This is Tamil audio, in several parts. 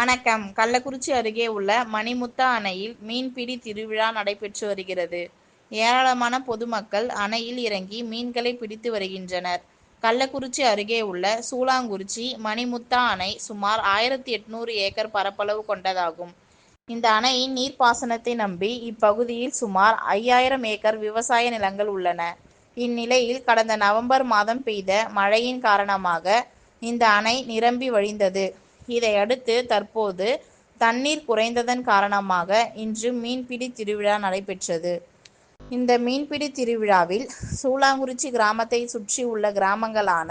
வணக்கம். கள்ளக்குறிச்சி அருகே உள்ள மணிமுத்தா அணையில் மீன்பிடி திருவிழா நடைபெற்று வருகிறது. ஏராளமான பொதுமக்கள் அணையில் இறங்கி மீன்களை பிடித்து வருகின்றனர். கள்ளக்குறிச்சி அருகே உள்ள சூளாங்குறிச்சி மணிமுத்தா அணை சுமார் ஆயிரத்தி எட்நூறு ஏக்கர் பரப்பளவு கொண்டதாகும். இந்த அணையின் நீர்ப்பாசனத்தை நம்பி இப்பகுதியில் சுமார் ஐயாயிரம் ஏக்கர் விவசாய நிலங்கள் உள்ளன. இந்நிலையில் கடந்த நவம்பர் மாதம் பெய்த மழையின் காரணமாக இந்த அணை நிரம்பி வழிந்தது. இதையடுத்து தற்போது தண்ணீர் குறைந்ததன் காரணமாக இன்று மீன்பிடி திருவிழா நடைபெற்றது. இந்த மீன்பிடி திருவிழாவில் சூளாங்குறிச்சி கிராமத்தை சுற்றி உள்ள கிராமங்களான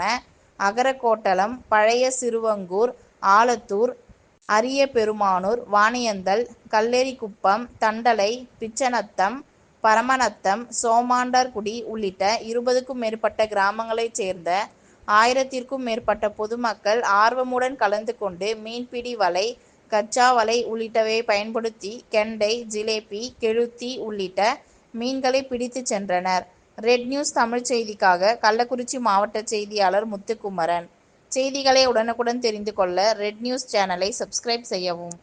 அகரக்கோட்டலம் பழைய சிறுவங்கூர் ஆலத்தூர் அரிய பெருமானூர் வாணியந்தல் கல்லேரிக்குப்பம் தண்டலை பிச்சநத்தம் பரமநத்தம் சோமாண்டர்குடி உள்ளிட்ட இருபதுக்கும் மேற்பட்ட கிராமங்களைச் சேர்ந்த ஆயிரத்திற்கும் மேற்பட்ட பொதுமக்கள் ஆர்வமுடன் கலந்து கொண்டு மீன்பிடி வலை கச்சா வலை உள்ளிட்டவை பயன்படுத்தி கெண்டை ஜிலேபி கெழுத்தி உள்ளிட்ட மீன்களை பிடித்து சென்றனர். ரெட் நியூஸ் தமிழ் செய்திக்காக கள்ளக்குறிச்சி மாவட்ட செய்தியாளர் முத்துக்குமரன். செய்திகளை உடனுக்குடன் தெரிந்து கொள்ள ரெட் நியூஸ் சேனலை சப்ஸ்கிரைப் செய்யவும்.